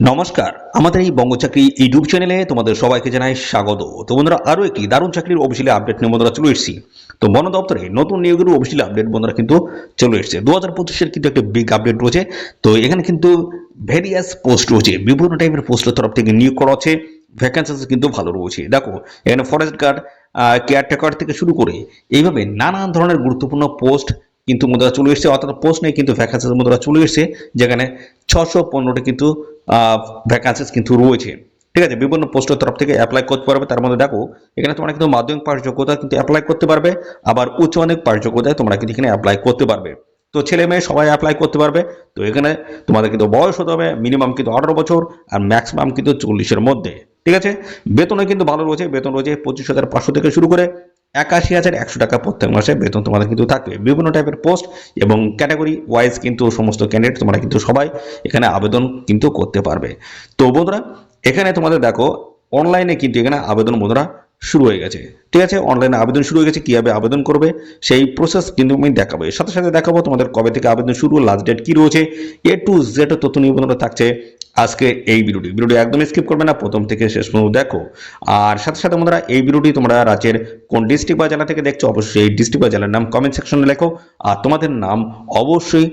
নমস্কার, আমাদের এই বঙ্গচাকরি ইউটিউব চ্যানেলে তোমাদের সবাইকে জানাই স্বাগত। তো বন্ধুরা, আরও একটি দারুণ চাকরির অফিসিয়ালি আপডেট নিয়ে বন্ধুরা চলে এসেছি। তো বন দপ্তরে নতুন নিয়োগের অফিসিয়ালি আপডেট বন্ধুরা কিন্তু চলে এসেছে। দু হাজার পঁচিশের কিন্তু একটা বিগ আপডেট রয়েছে। তো এখানে কিন্তু ভেরিয়াস পোস্ট রয়েছে। বিভিন্ন টাইপের পোস্টের তরফ থেকে নিয়োগ করা হচ্ছে। ভ্যাকেন্সিস কিন্তু ভালো রয়েছে। দেখো, এখানে ফরেস্ট গার্ড কেয়ারটেকার থেকে শুরু করে এইভাবে নানান ধরনের গুরুত্বপূর্ণ পোস্ট কিন্তু মুদ্রা চলে এসেছে, অর্থাৎ পোস্ট নেই কিন্তু ভ্যাকান্সিস মুদ্রা চলে এসেছে, যেখানে ছশো পনেরোটি কিন্তু ভ্যাকান্সিস কিন্তু রয়েছে। ঠিক আছে, বিভিন্ন পোস্টের তরফ থেকে অ্যাপ্লাই করতে পারবে। তার মধ্যে দেখো, এখানে তোমরা কিন্তু মাধ্যমিক পাশ যোগ্যতা কিন্তু অ্যাপ্লাই করতে পারবে, আবার উচ্চ মাধ্যমিক পাশ যোগ্যতায় তোমরা কিন্তু এখানে অ্যাপ্লাই করতে পারবে। তো ছেলে মেয়ে সবাই অ্যাপ্লাই করতে পারবে। তো এখানে তোমাদের কিন্তু বয়স হতে হবে মিনিমাম কিন্তু আঠারো বছর আর ম্যাক্সিমাম কিন্তু চল্লিশের মধ্যে। ঠিক আছে? বেতনে কিন্তু ভালো রয়েছে, বেতন রয়েছে পঁচিশ হাজার পাঁচশো থেকে শুরু করে একাশি হাজার একশো টাকা প্রত্যেক মাসে বেতন তোমাদের কিন্তু থাকবে। বিভিন্ন টাইপের পোস্ট এবং ক্যাটাগরি ওয়াইজ কিন্তু সমস্ত ক্যান্ডিডেট তোমরা কিন্তু সবাই এখানে আবেদন কিন্তু করতে পারবে। তো বন্ধুরা, এখানে তোমাদের দেখো অনলাইনে কিন্তু এখানে আবেদন বন্ধুরা শুরু হয়ে গেছে। ঠিক আছে? অনলাইনে আবেদন শুরু হয়ে গেছে। কীভাবে আবেদন করবে? সেই প্রসেস কিন্তু আমি দেখাবো। এর সাথে সাথে দেখাবো তোমাদের কবে থেকে আবেদন শুরু লাস্ট ডেট কী রয়েছে এ টু জেড তথ্য নিবন্ধন থাকছে আজকে এই ভিডিওটি। ভিডিওটি একদম স্কিপ করবে না, প্রথম থেকে শেষ পর্যন্ত দেখো। আর সাথে সাথে বন্ধুরা, এই ভিডিওটি তোমরা রাজ্যের কোন ডিস্ট্রিক্ট বা জেলা থেকে দেখছ, অবশ্যই এই ডিস্ট্রিক্ট বা জেলার নাম কমেন্ট সেকশনে লেখো। আর তোমাদের নাম অবশ্যই,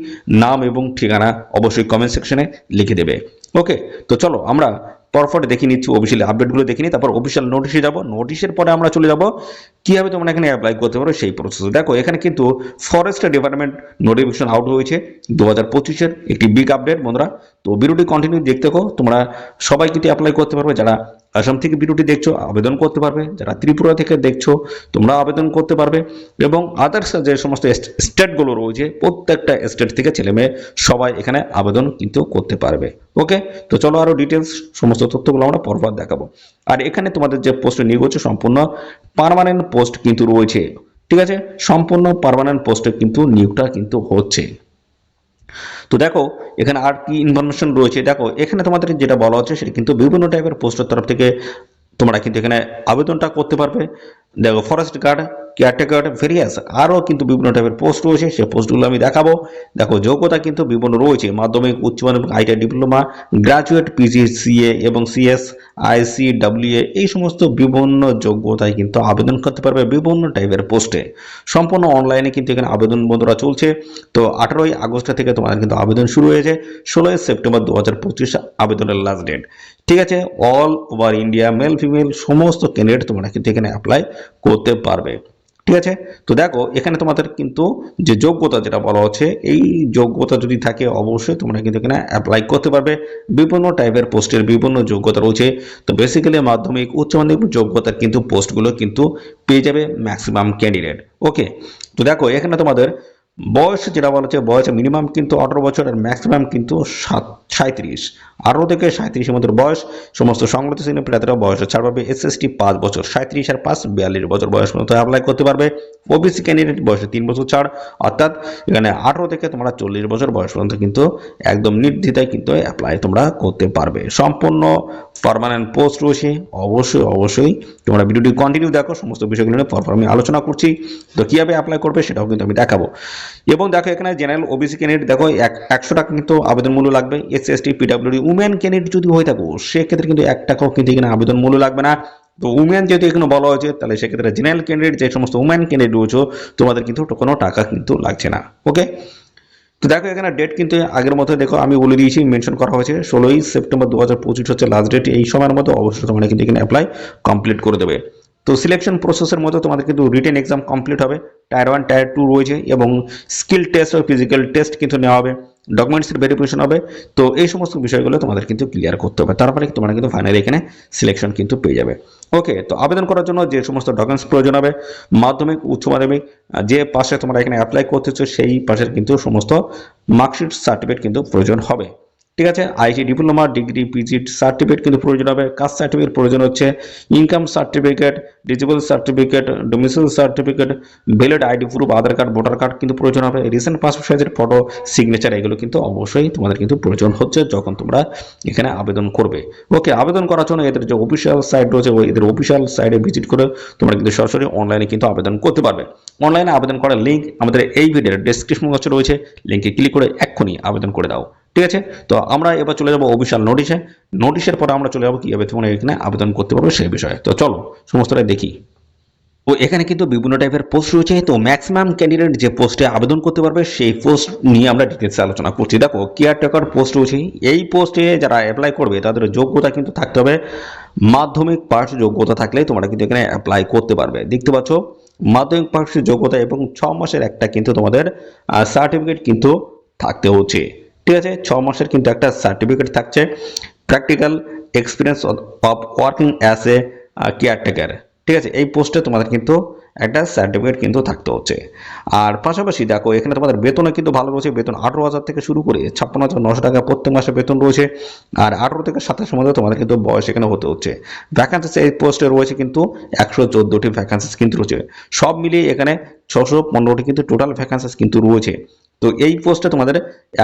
নাম এবং ঠিকানা অবশ্যই কমেন্ট সেকশনে লিখে দেবে। ওকে তো চলো আমরা পরপর দেখে নিচ্ছি অফিসিয়াল আপডেটগুলো দেখে নিই তারপর অফিসিয়াল নোটিশে যাব। নোটিশের পরে আমরা চলে যাব। কীভাবে তোমরা এখানে অ্যাপ্লাই করতে পারো সেই প্রসেস দেখো, এখানে কিন্তু ফরেস্ট ডিপার্টমেন্ট নোটিফিকেশন আউট হয়েছে। দু হাজার পঁচিশের একটি বিগ আপডেট বন্ধুরা। তো ভিডিওটি কন্টিনিউ দেখতে থাকো। তোমরা সবাই কিন্তু অ্যাপ্লাই করতে পারবে। যারা আসাম থেকে ভিডিওটি দেখছ, আবেদন করতে পারবে। যারা ত্রিপুরা থেকে দেখছ, তোমরা আবেদন করতে পারবে। এবং আদার্স যে সমস্ত স্টেটগুলো রয়েছে, প্রত্যেকটা স্টেট থেকে ছেলে মেয়ে সবাই এখানে আবেদন কিন্তু করতে পারবে। ওকে তো চলো আরও ডিটেলস সমস্ত তথ্যগুলো আমরা পরপর দেখাবো। আর এখানে তোমাদের যে পোস্টে নিয়োগ হচ্ছে, সম্পূর্ণ পার্মানেন্ট পোস্ট কিন্তু রয়েছে। ঠিক আছে? সম্পূর্ণ পারমানেন্ট পোস্টে কিন্তু নিয়োগটা কিন্তু হচ্ছে। তো দেখো, এখানে আর কি ইনফরমেশন রয়েছে? দেখো, এখানে তোমাদের যেটা বলা হচ্ছে, সেটা কিন্তু বিভিন্ন টাইপের পোস্টের তরফ থেকে তোমরা কিন্তু এখানে আবেদনটা করতে পারবে। দেখো ফরেস্ট গার্ড কেয়ারটেকার ভেরিয়াস আরও কিন্তু বিভিন্ন টাইপের পোস্ট রয়েছে, সেই পোস্টগুলো আমি দেখাবো। দেখো, যোগ্যতা কিন্তু বিভিন্ন রয়েছে। মাধ্যমিক, উচ্চ মাধ্যমিক ITI diploma graduate PG CA এবং সিএস আইসি ডাব্লিউএ এই সমস্ত বিভিন্ন যোগ্যতায় কিন্তু আবেদন করতে পারবে বিভিন্ন টাইপের পোস্টে সম্পূর্ণ অনলাইনে কিন্তু এখানে আবেদন বন্ধুরা চলছে। তো আঠারোই আগস্ট থেকে তোমাদের কিন্তু আবেদন শুরু হয়েছে। ষোলোই সেপ্টেম্বর দু হাজার পঁচিশ আবেদনের লাস্ট ডেট ঠিক আছে? All over India male female সমস্ত ক্যান্ডিডেট তোমরা কিন্তু এখানে অ্যাপ্লাই করতে পারবে। ঠিক আছে? তো দেখো, এখানে তোমাদের কিন্তু যে যোগ্যতা যেটা বলা হচ্ছে, এই যোগ্যতা যদি থাকে অবশ্যই তোমরা কিন্তু এখানে অ্যাপ্লাই করতে পারবে। বিভিন্ন টাইপের পোস্টের বিভিন্ন যোগ্যতা রয়েছে। তো বেসিক্যালি মাধ্যমিক, উচ্চ মাধ্যমিক যোগ্যতার কিন্তু পোস্টগুলো কিন্তু পেয়ে যাবে ম্যাক্সিমাম ক্যান্ডিডেট ওকে তো দেখো, এখানে তোমাদের বয়স যেটা বলা হচ্ছে বয়স মিনিমাম কিন্তু আঠারো বছর আর ম্যাক্সিমাম কিন্তু সাত সাঁত্রিশ আঠারো থেকে সাঁত্রিশের মধ্যে বয়স, সমস্ত সংগঠিত শ্রেণি প্রার্থীরা বয়স ছাড় পাবে টি পাঁচ বছর সাঁত্রিশ আর পাঁচ বিয়াল্লিশ বছর বয়স পর্যন্ত অ্যাপ্লাই করতে পারবে। ওবিসি ক্যান্ডিডেট বয়সে তিন বছর ছাড়, অর্থাৎ এখানে আঠারো থেকে তোমরা চল্লিশ বছর বয়স পর্যন্ত কিন্তু একদম নির্দ্বিধায় কিন্তু অ্যাপ্লাই তোমরা করতে পারবে। সম্পূর্ণ পারমানেন্ট পোস্ট রয়েছে। অবশ্যই অবশ্যই। তোমরা ভিডিওটি কন্টিনিউ দেখো, সমস্ত বিষয়গুলো নিয়ে পরপর আমি আলোচনা করছি। তো কীভাবে অ্যাপ্লাই করবে সেটাও কিন্তু আমি দেখাবো। এবং দেখো এখানে জেনারেল ওবিসি ক্যান্ডিডেট দেখো এক একশো টাকা কিন্তু আবেদন মূল্য লাগবে। S S T PWD women candidate যদি হয়ে থাকো, সেক্ষেত্রে কিন্তু এক টাকাও কিন্তু এখানে আবেদন মূল্য লাগবে না। তো উমেন যেহেতু এখানে বলা হয়েছে, তাহলে সেক্ষেত্রে জেনারেল ক্যান্ডিডেট যে সমস্ত উমেন ক্যান্ডিডেট রয়েছে, তোমাদের কিন্তু কোনো টাকা কিন্তু লাগছে না। ওকে তো দেখো এখানে ডেট কিন্তু আগের মতো দেখো আমি বলে দিয়েছি মেনশন করা হয়েছে। ষোলোই সেপ্টেম্বর দু হাজার পঁচিশ হচ্ছে লাস্ট ডেট এই সময়ের মতো অবশ্যই তোমরা কিন্তু এখানে অ্যাপ্লাই কমপ্লিট করে দেবে। তো সিলেকশন প্রসেসের মধ্যে তোমাদের কিন্তু রিটেন এক্সাম কমপ্লিট হবে। টায়ার ওয়ান টায়ার টু রয়েছে এবং স্কিল টেস্ট ও ফিজিক্যাল টেস্ট কিন্তু নেওয়া হবে। ডকুমেন্টসের ভেরিফিকেশন হবে। তো এই সমস্ত বিষয়গুলো তোমাদের কিন্তু ক্লিয়ার করতে হবে। তারপরে তোমরা কিন্তু ফাইনালি এখানে সিলেকশন কিন্তু পেয়ে যাবে। ওকে তো আবেদন করার জন্য যে সমস্ত ডকুমেন্টস প্রয়োজন হবে, মাধ্যমিক, উচ্চ মাধ্যমিক যে পাশে তোমরা এখানে অ্যাপ্লাই করতেছো সেই পাশের কিন্তু সমস্ত মার্কশিট সার্টিফিকেট কিন্তু প্রয়োজন হবে। ঠিক আছে? IT diploma degree PG certificate কিন্তু প্রয়োজন হবে। কাস্ট সার্টিফিকেট প্রয়োজন হচ্ছে। Income certificate disable certificate domicile certificate valid ID proof Aadhaar card voter card কিন্তু প্রয়োজন হবে। রিসেন্ট পাসপোর্ট সাইজের ফটো সিগনেচার এগুলো কিন্তু অবশ্যই তোমাদের কিন্তু প্রয়োজন হচ্ছে যখন তোমরা এখানে আবেদন করবে। ওকে আবেদন করার জন্য এদের যে অফিসিয়াল সাইট রয়েছে, ওই এদের অফিসিয়াল সাইটে ভিজিট করে তোমরা কিন্তু সরাসরি অনলাইনে কিন্তু আবেদন করতে পারবে। অনলাইনে আবেদন করার লিঙ্ক আমাদের এই ভিডিওর ডেসক্রিপশন বক্সে রয়েছে। লিঙ্কে ক্লিক করে এক্ষুনি আবেদন করে দাও। ঠিক আছে? তো আমরা এবার চলে যাব অফিসিয়াল নোটিশে। নোটিশের পরে আমরা চলে যাব কীভাবে তোমরা এখানে আবেদন করতে পারবে সেই বিষয়ে। তো চলো সমস্তটাই দেখি। তো এখানে কিন্তু বিভিন্ন টাইপের পোস্ট রয়েছে। তো ম্যাক্সিমাম ক্যান্ডিডেট যে পোস্টে আবেদন করতে পারবে, সেই পোস্ট নিয়ে আমরা ডিটেলসে আলোচনা করছি। দেখো কেয়ারটেকার পোস্ট রয়েছে। এই পোস্টে যারা অ্যাপ্লাই করবে, তাদের যোগ্যতা কিন্তু থাকতে হবে। মাধ্যমিক পাস যোগ্যতা থাকলে তোমরা কিন্তু এখানে অ্যাপ্লাই করতে পারবে। দেখতে পাচ্ছ, মাধ্যমিক পাসের যোগ্যতা এবং ছ মাসের একটা কিন্তু তোমাদের সার্টিফিকেট কিন্তু থাকতে হচ্ছে। ঠিক আছে, ছ মাসের কিন্তু একটা সার্টিফিকেট থাকছে। Practical experience of working as a caretaker ঠিক আছে, এই পোস্টে তোমাদের কিন্তু একটা সার্টিফিকেট কিন্তু থাকতে হচ্ছে। আর পাশাপাশি দেখো, এখানে তোমাদের বেতনও কিন্তু ভালো রয়েছে। বেতন আঠেরো হাজার থেকে শুরু করে ছাপ্পান্ন হাজার নশো টাকা প্রত্যেক মাসে বেতন রয়েছে। আর আঠেরো থেকে সাতাশের মধ্যে তোমাদের কিন্তু বয়স এখানে হতে হচ্ছে। ভ্যাকান্সিস এই পোস্টে রয়েছে কিন্তু একশো চোদ্দোটি ভ্যাকান্সিস কিন্তু রয়েছে। সব মিলিয়ে এখানে ছশো পনেরোটি কিন্তু টোটাল ভ্যাকান্সিস কিন্তু রয়েছে। তো এই পোস্টে তোমাদের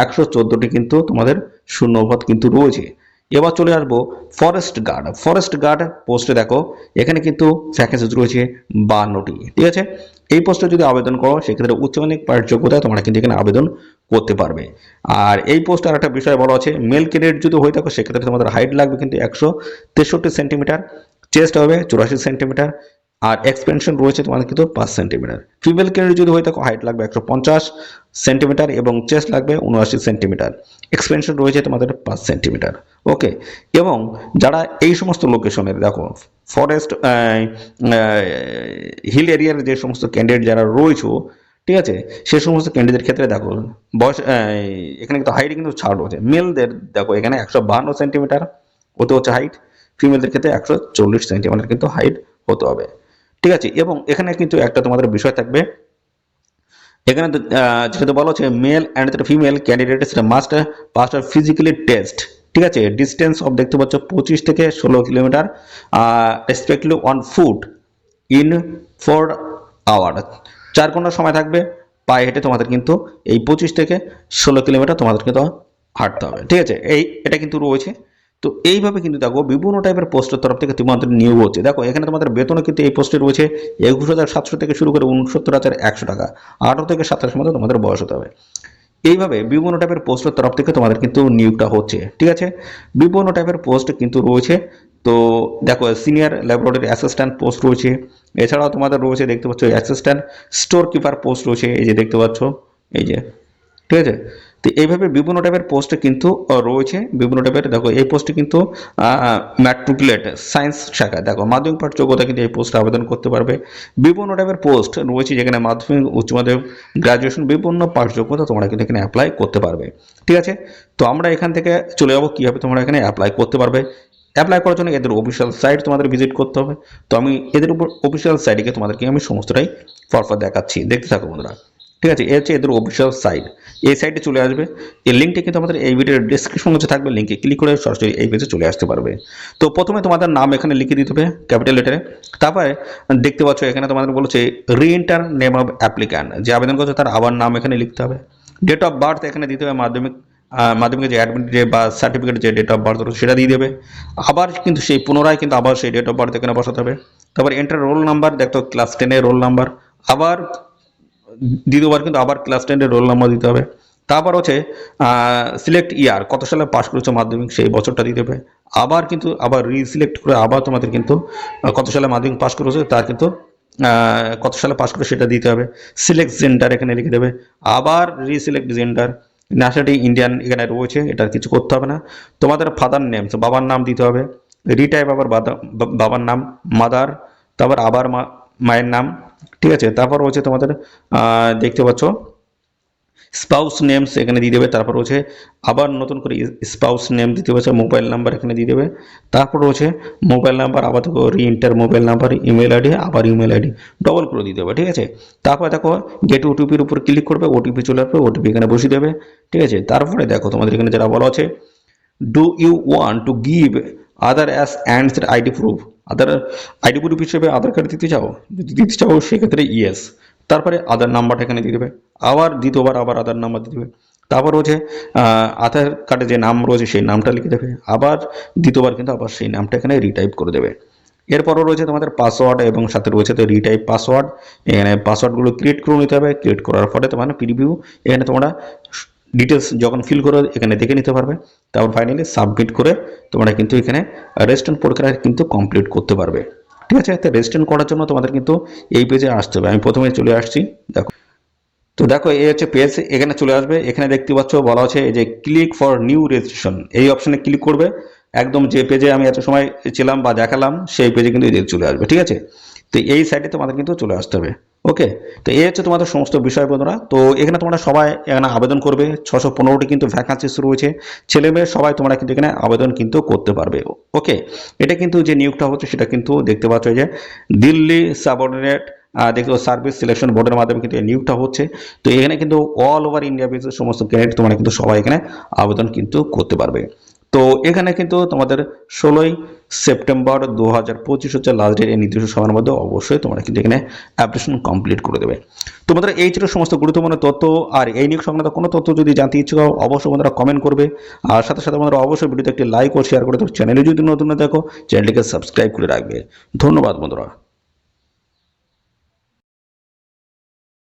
একশো চোদ্দোটি কিন্তু তোমাদের শূন্যপদ কিন্তু রয়েছে। এবার চলে আসব ফরেস্ট গার্ড ফরেস্ট গার্ড পোস্টে দেখো, এখানে কিন্তু ভ্যাকেন্সিজ রয়েছে বান্নটি, ঠিক আছে? এই পোস্টে যদি আবেদন করো, সেক্ষেত্রে উচ্চমানিক পাঠ যোগ্যতায় তোমরা কিন্তু এখানে আবেদন করতে পারবে। আর এই পোস্টে আর একটা বিষয় বলা আছে মেল ক্যান্ডিডেট যদি হয়ে থাকো, সেক্ষেত্রে তোমাদের হাইট লাগবে কিন্তু একশো তেষট্টি সেন্টিমিটার চেস্ট হবে চুরাশি সেন্টিমিটার আর এক্সপেনশন রয়েছে তোমাদের কিন্তু পাঁচ সেন্টিমিটার ফিমেল ক্যান্ডিডেট যদি হয়ে থাকো হাইট লাগবে একশো পঞ্চাশ সেন্টিমিটার এবং চেস্ট লাগবে উনআশি সেন্টিমিটার এক্সপেনশন রয়েছে তোমাদের পাঁচ সেন্টিমিটার ওকে এবং যারা এই সমস্ত লোকেশনের দেখো ফরেস্ট হিল এরিয়ার যে সমস্ত ক্যান্ডিডেট যারা রয়েছে, ঠিক আছে? সে সমস্ত ক্যান্ডিডেট ক্ষেত্রে দেখো, বয়স এখানে কিন্তু হাইট কিন্তু ছাড় রয়েছে। মেলদের দেখো, এখানে একশো বাহান্ন সেন্টিমিটার হতে হচ্ছে হাইট ফিমেলদের ক্ষেত্রে একশো চল্লিশ সেন্টিমিটার কিন্তু হাইট হতে হবে। ঠিক আছে? এবং এখানে কিন্তু একটা তোমাদের বিষয় থাকবে। এখানে যেহেতু বলা হচ্ছে male and female candidate must pass physically test ঠিক আছে? ডিস্টেন্স অফ দেখতে পাচ্ছ পঁচিশ থেকে ষোলো kilometre respectively on foot in four hour চার ঘণ্টা সময় থাকবে, পায়ে হেঁটে তোমাদের কিন্তু এই পঁচিশ থেকে ষোলো কিলোমিটার তোমাদের কিন্তু হাঁটতে হবে, ঠিক আছে? এই, এটা কিন্তু রয়েছে। তো এইভাবে কিন্তু দেখো বিভিন্ন টাইপের পোস্টের তরফ থেকে তোমাদের নিয়োগ হচ্ছে। দেখো, এখানে তোমাদের বেতনও কিন্তু এই পোস্টে রয়েছে। একুশ হাজার সাতশো থেকে শুরু করে উনসত্তর হাজার একশো টাকা। আঠারো থেকে সাতাশ মধ্যে তোমাদের বয়স হতে হবে। এইভাবে বিভিন্ন টাইপের পোস্টের তরফ থেকে তোমাদের কিন্তু নিয়োগটা হচ্ছে, ঠিক আছে? বিভিন্ন টাইপের পোস্ট কিন্তু রয়েছে। তো দেখো সিনিয়র ল্যাবরেটরি অ্যাসিস্ট্যান্ট পোস্ট রয়েছে। এছাড়াও তোমাদের রয়েছে, দেখতে পাচ্ছ অ্যাসিস্ট্যান্ট স্টোর কিপার পোস্ট রয়েছে। এই যে দেখতে পাচ্ছ, এই যে, ঠিক আছে? তো এইভাবে বিভিন্ন টাইপের পোস্টে কিন্তু রয়েছে। বিভিন্ন টাইপের দেখো, এই পোস্টে কিন্তু ম্যাট্রিকুলেট সায়েন্স শাখা, দেখো, মাধ্যমিক পাঠ যোগ্যতা কিন্তু এই পোস্টে আবেদন করতে পারবে। বিভিন্ন টাইপের পোস্ট রয়েছে যেখানে মাধ্যমিক, উচ্চ মাধ্যমিক গ্রাজুয়েশন বিভিন্ন পাঠ যোগ্যতা তোমরা কিন্তু এখানে অ্যাপ্লাই করতে পারবে। ঠিক আছে? তো আমরা এখান থেকে চলে যাব, কীভাবে তোমরা এখানে অ্যাপ্লাই করতে পারবে। অ্যাপ্লাই করার জন্য এদের অফিসিয়াল সাইট তোমাদের ভিজিট করতে হবে। তো আমি এদের উপর অফিসিয়াল সাইটে তোমাদেরকে আমি সমস্তটাই ফরফর দেখাচ্ছি। দেখতে থাকো, বন্ধুরা। ঠিক আছে এ হচ্ছে এদের অফিসিয়াল সাইট এই সাইটে চলে আসবে। এই লিঙ্কটা কিন্তু আমাদের এই ভিডিওর ডিসক্রিপশন হচ্ছে থাকবে। লিঙ্কে ক্লিক করে সরাসরি এই পেজে চলে আসতে পারবে। তো প্রথমে তোমাদের নাম এখানে লিখে দিতে হবে ক্যাপিটাল লেটারে তারপরে দেখতে পাচ্ছ এখানে তোমাদের বলেছে রিএন্টার নেম অফ অ্যাপ্লিক্যান্ট যে আবেদন করছে তার আবার নাম এখানে লিখতে হবে। ডেট অফ বার্থ এখানে দিতে হবে মাধ্যমিক আহ, মাধ্যমিকের যে অ্যাডমিট যে বা সার্টিফিকেট যে ডেট অফ বার্থ সেটা দিয়ে দেবে। আবার কিন্তু সেই পুনরায় কিন্তু আবার সেই ডেট অফ বার্থ এখানে বসাতে হবে। তারপর এন্টার রোল নাম্বার দেখতো ক্লাস টেনের রোল নাম্বার আবার দ্বিতীয়বার কিন্তু আবার ক্লাস টেনের রোল নাম্বার দিতে হবে। তারপর হচ্ছে সিলেক্ট ইয়ার কত সালে পাস করেছ মাধ্যমিক, সেই বছরটা দিতে হবে। আবার কিন্তু, আবার রিসিলেক্ট করে আবার তোমাদের কিন্তু কত সালে মাধ্যমিক পাস করেছ, তার কিন্তু কত সালে পাস করে সেটা দিতে হবে। সিলেক্ট জেন্ডার এখানে লিখে দেবে। আবার রিসিলেক্ট জেন্ডার ন্যাশনালিটি ইন্ডিয়ান এখানে রয়েছে, এটা কিছু করতে হবে না। তোমাদের ফাদার নেম বাবার নাম দিতে হবে। রিটাইপ আবার বাবার নাম মাদার তারপর আবার মায়ের নাম ঠিক আছে? তারপর হচ্ছে তোমাদের দেখতে পাচ্ছ স্পাউস নেমস এখানে দিয়ে দেবে, তারপর হচ্ছে আবার নতুন করে স্পাউস নেম দিতে হচ্ছে মোবাইল নাম্বার এখানে দিয়ে দেবে, তারপর হচ্ছে মোবাইল নাম্বার আবার দেখো reenter mobile number email ID আবার ইমেল আইডি ডবল করে দিতে হবে ঠিক আছে? তারপর দেখো গেট ওটিপির উপর ক্লিক করবে ওটিপি চলে আসবে ওটিপি এখানে বসিয়ে দেবে, ঠিক আছে? তারপরে দেখো তোমাদের এখানে যারা বলা আছে do you want to give other as ends ID proof other ID proof হিসেবে আধার কার্ড দিতে চাও? যদি দিতে চাও, সেক্ষেত্রে ইয়েস তারপরে আধার নাম্বারটা এখানে দিয়ে দেবে। আবার দ্বিতীয়বার আবার আধার নাম্বার দিয়ে দেবে। তারপর রয়েছে আধার কার্ডে যে নাম রয়েছে, সেই নামটা লিখে দেবে। আবার দ্বিতীয়বার কিন্তু আবার সেই নামটা এখানে রিটাইপ করে দেবে। এরপরও রয়েছে তোমাদের পাসওয়ার্ড এবং সাথে রয়েছে তো রিটাইপ পাসওয়ার্ড এখানে পাসওয়ার্ডগুলো ক্রিয়েট করে নিতে হবে। ক্রিয়েট করার পরে তোমার প্রিভিউ এখানে তোমরা ডিটেলস যখন ফিল করে এখানে দেখে নিতে পারবে। তারপর ফাইনালি সাবমিট করে তোমরা কিন্তু এখানে রেজিস্ট্রেশন প্রক্রিয়া কিন্তু কমপ্লিট করতে পারবে। ঠিক আছে? তো রেজিস্ট্রেশন করার জন্য তোমাদের কিন্তু এই পেজে আসতে হবে। আমি প্রথমে চলে আসছি। দেখো। তো দেখো, এই হচ্ছে পেজ এখানে চলে আসবে। এখানে দেখতে পাচ্ছ বলা হচ্ছে যে ক্লিক ফর নিউ রেজিস্ট্রেশন এই অপশনে ক্লিক করবে। একদম যে পেজে আমি এত সময় ছিলাম বা দেখালাম, সেই পেজে কিন্তু চলে আসবে। ঠিক আছে? তো এই সাইডে তোমাদের কিন্তু চলে আসতে হবে। ওকে তো এই হচ্ছে তোমাদের সমস্ত বিষয় তো এখানে তোমরা সবাই এখানে আবেদন করবে। ছশো পনেরোটি কিন্তু ভ্যাকান্সি রয়েছে ছেলে মেয়ে সবাই তোমরা কিন্তু এখানে আবেদন কিন্তু করতে পারবে। ওকে এটা কিন্তু যে নিয়োগটা হচ্ছে সেটা কিন্তু দেখতে পাচ্ছ যে দিল্লি সাবঅর্ডিনেট দেখতে সার্ভিস সিলেকশন বোর্ডের মাধ্যমে কিন্তু এই নিয়োগটা হচ্ছে। তো এখানে কিন্তু অল ওভার ইন্ডিয়া বেসিস সমস্ত ক্যান্ডিডেট তোমরা কিন্তু সবাই এখানে আবেদন কিন্তু করতে পারবে। তো এখানে কিন্তু তোমাদের ষোলোই সেপ্টেম্বর দু হাজার পঁচিশ হচ্ছে লাস্ট ডেট এই নির্দিষ্ট সময়ের মধ্যে অবশ্যই তোমরা কিন্তু এখানে অ্যাপ্লিকেশন কমপ্লিট করে দেবে। তোমাদের এই ছিল সমস্ত গুরুত্বপূর্ণ তথ্য, আর এই নিয়োগ সংক্রান্ত কোনো তথ্য যদি জানতে ইচ্ছুক অবশ্যই বন্ধুরা কমেন্ট করবে। আর সাথে সাথে বন্ধুরা অবশ্যই ভিডিওতে একটি লাইক ও শেয়ার করে দেবে। চ্যানেলে যদি নতুন না দেখো চ্যানেলটিকে সাবস্ক্রাইব করে রাখবে। ধন্যবাদ বন্ধুরা।